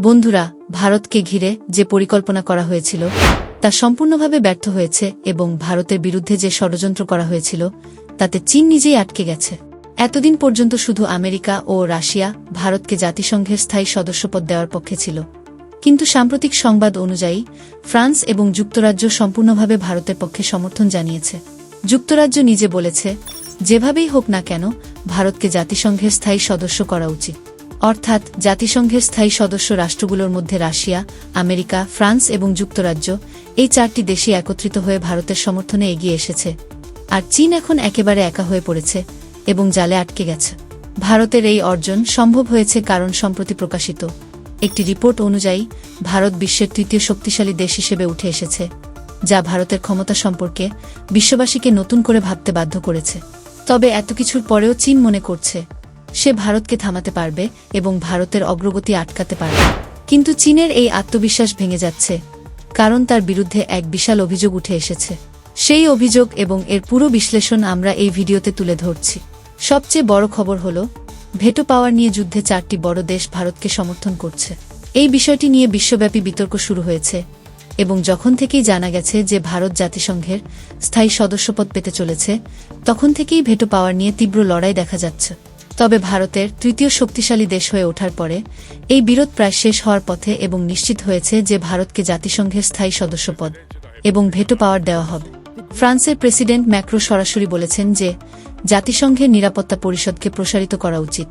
বন্ধুরা, ভারতকে ঘিরে যে পরিকল্পনা করা হয়েছিল, তা সম্পূর্ণভাবে ব্যর্থ হয়েছে এবং ভারতের বিরুদ্ধে যে ষড়যন্ত্র করা হয়েছিল, তাতে চীন নিজেই আটকে গেছে। এতদিন পর্যন্ত শুধু আমেরিকা ও রাশিয়া ভারতকে জাতিসংঘের স্থায়ী সদস্যপদ দেওয়ার পক্ষে ছিল। কিন্তু সাম্প্রতিক সংবাদ অনুযায়ী, ফ্রান্স এবং যুক্তরাজ্য সম্পূর্ণভাবে ভারতের পক্ষে সমর্থন জানিয়েছে। যুক্তরাজ্য নিজে বলেছে, যেভাবেই হোক না কেন, ভারতকে জাতিসংঘের স্থায়ী সদস্য করা উচিত। অর্থাৎ জাতিসংঘের স্থায়ী সদস্য রাষ্ট্রগুলোর মধ্যে রাশিয়া, আমেরিকা, ফ্রান্স এবং যুক্তরাজ্য, এই চারটি দেশই একত্রিত হয়ে ভারতের সমর্থনে এগিয়ে এসেছে। আর চীন এখন একেবারে একা হয়ে পড়েছে এবং জালে আটকে গেছে। ভারতের এই অর্জন সম্ভব হয়েছে কারণ সম্প্রতি প্রকাশিত একটি রিপোর্ট অনুযায়ী, ভারত বিশ্বের তৃতীয় শক্তিশালী দেশ হিসেবে উঠে এসেছে, যা ভারতের ক্ষমতা সম্পর্কে বিশ্ববাসীকে নতুন করে ভাবতে বাধ্য করেছে। তবে এত কিছুর পরেও চীন মনে করছে সে ভারতকে থামাতে পারবে এবং ভারতের অগ্রগতি আটকাতে পারবে। কিন্তু চীনের এই আত্মবিশ্বাস ভেঙে যাচ্ছে, কারণ তার বিরুদ্ধে এক বিশাল অভিযোগ উঠে এসেছে। সেই অভিযোগ এবং এর পুরো বিশ্লেষণ আমরা এই ভিডিওতে তুলে ধরছি। সবচেয়ে বড় খবর হল, ভেটো পাওয়ার নিয়ে যুদ্ধে চারটি বড় দেশ ভারতকে সমর্থন করছে। এই বিষয়টি নিয়ে বিশ্বব্যাপী বিতর্ক শুরু হয়েছে এবং যখন থেকেই জানা গেছে যে ভারত জাতিসংঘের স্থায়ী সদস্যপদ পেতে চলেছে, তখন থেকেই ভেটো পাওয়ার নিয়ে তীব্র লড়াই দেখা যাচ্ছে। তবে ভারতের তৃতীয় শক্তিশালী দেশ হয়ে ওঠার পরে, এই বিরোধ প্রায় শেষ হওয়ার পথে এবং নিশ্চিত হয়েছে যে ভারতকে জাতিসংঘের স্থায়ী সদস্যপদ এবং ভেটো পাওয়ার দেওয়া হবে। ফ্রান্সের প্রেসিডেন্ট ম্যাক্রো সরাসরি বলেছেন যে, জাতিসংঘের নিরাপত্তা পরিষদকে প্রসারিত করা উচিত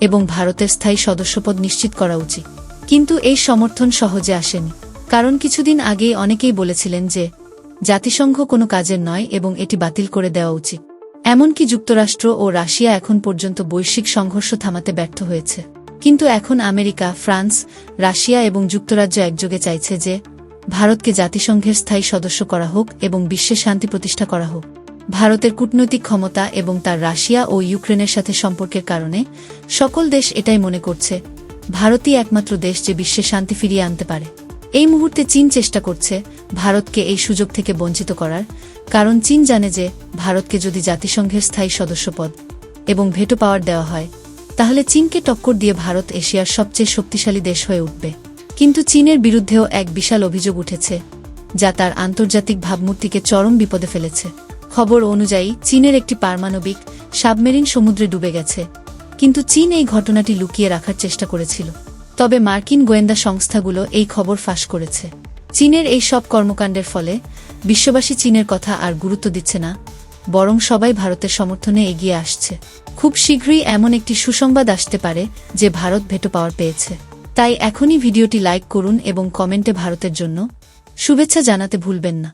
এবং ভারতের স্থায়ী সদস্যপদ নিশ্চিত করা উচিত। কিন্তু এই সমর্থন সহজে আসেনি। কারণ কিছুদিন আগেই অনেকেই বলেছিলেন যে, জাতিসংঘ কোনো কাজের নয় এবং এটি বাতিল করে দেওয়া উচিত। এমনকি যুক্তরাষ্ট্র ও রাশিয়া এখন পর্যন্ত বৈশ্বিক সংঘর্ষ থামাতে ব্যর্থ হয়েছে। কিন্তু এখন আমেরিকা, ফ্রান্স, রাশিয়া এবং যুক্তরাজ্য একযোগে চাইছে যে, ভারতকে জাতিসংঘের স্থায়ী সদস্য করা হোক এবং বিশ্বে শান্তি প্রতিষ্ঠা করা হোক। ভারতের কূটনৈতিক ক্ষমতা এবং তার রাশিয়া ও ইউক্রেনের সাথে সম্পর্কের কারণে সকল দেশ এটাই মনে করছে, ভারতই একমাত্র দেশ যে বিশ্বে শান্তি ফিরিয়ে আনতে পারে। এই মুহূর্তে চীন চেষ্টা করছে ভারতকে এই সুযোগ থেকে বঞ্চিত করার, কারণ চীন জানে যে ভারতকে যদি জাতিসংঘের স্থায়ী সদস্যপদ এবং ভেটো পাওয়ার দেওয়া হয়, তাহলে চীনকে টক্কর দিয়ে ভারত এশিয়ার সবচেয়ে শক্তিশালী দেশ হয়ে উঠবে। কিন্তু চীনের বিরুদ্ধেও এক বিশাল অভিযোগ উঠেছে, যা তার আন্তর্জাতিক ভাবমূর্তিকে চরম বিপদে ফেলেছে। খবর অনুযায়ী, চীনের একটি পারমাণবিক সাবমেরিন সমুদ্রে ডুবে গেছে, কিন্তু চীন এই ঘটনাটি লুকিয়ে রাখার চেষ্টা করেছিল। তবে মার্কিন গোয়েন্দা সংস্থাগুলো এই খবর ফাঁস করেছে। চীনের এই সব কর্মকাণ্ডের ফলে বিশ্ববাসী চীনের কথা আর গুরুত্ব দিচ্ছে না, বরং সবাই ভারতের সমর্থনে এগিয়ে আসছে। খুব শীঘ্রই এমন একটি সুসংবাদ আসতে পারে যে ভারত ভেটো পাওয়ার পেয়েছে। তাই এখনই ভিডিওটি লাইক করুন এবং কমেন্টে ভারতের জন্য শুভেচ্ছা জানাতে ভুলবেন না।